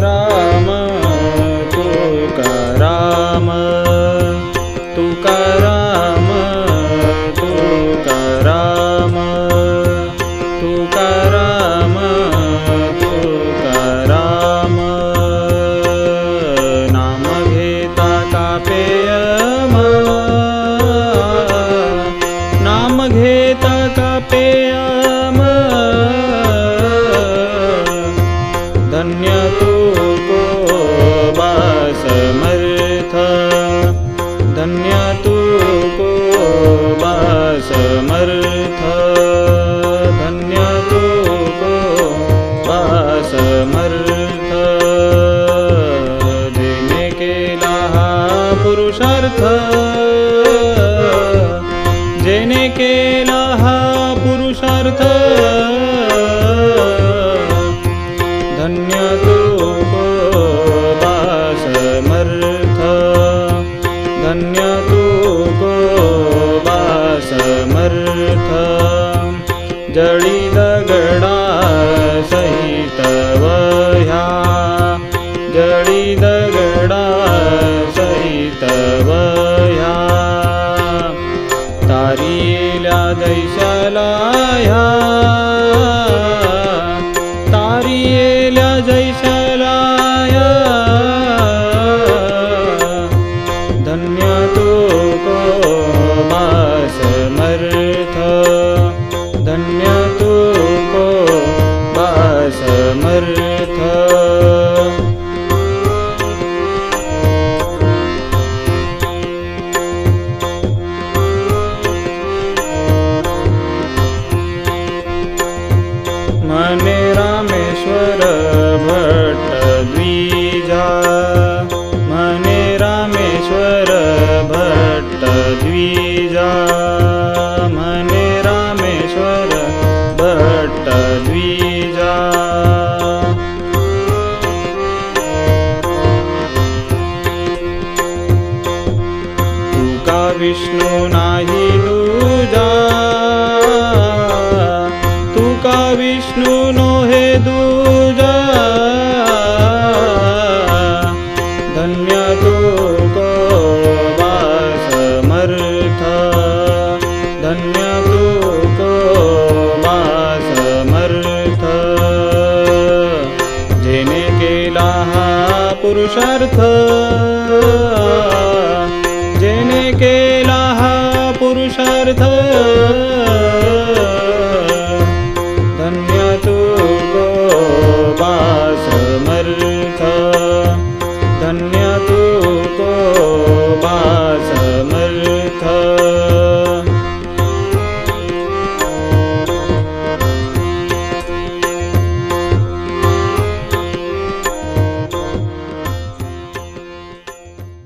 Rama पुरुषार्थ जेने केला हा पुरुषार्थ. धन्य तू समर्थ धन्य तू समर्थ जळी दगडा सहित जैशाला ह्या तारी येल्या जैशाला धन्य तू को समर्थ धन्य तू को समर्थ मने रामेश्वर भट द्विजा। मने रामेश्वरभट्ट द्विजा। मने रामेश्वर रामेश्वरभट्ट द्विजा। विष्णु नाही दूजा। विष्णू नो हे दुजा। धन्य तू वा समर्थ धन्य तू समर्थ जेने केला हा पुरुषार्थ। जेने केला हा पुरुषार्थ।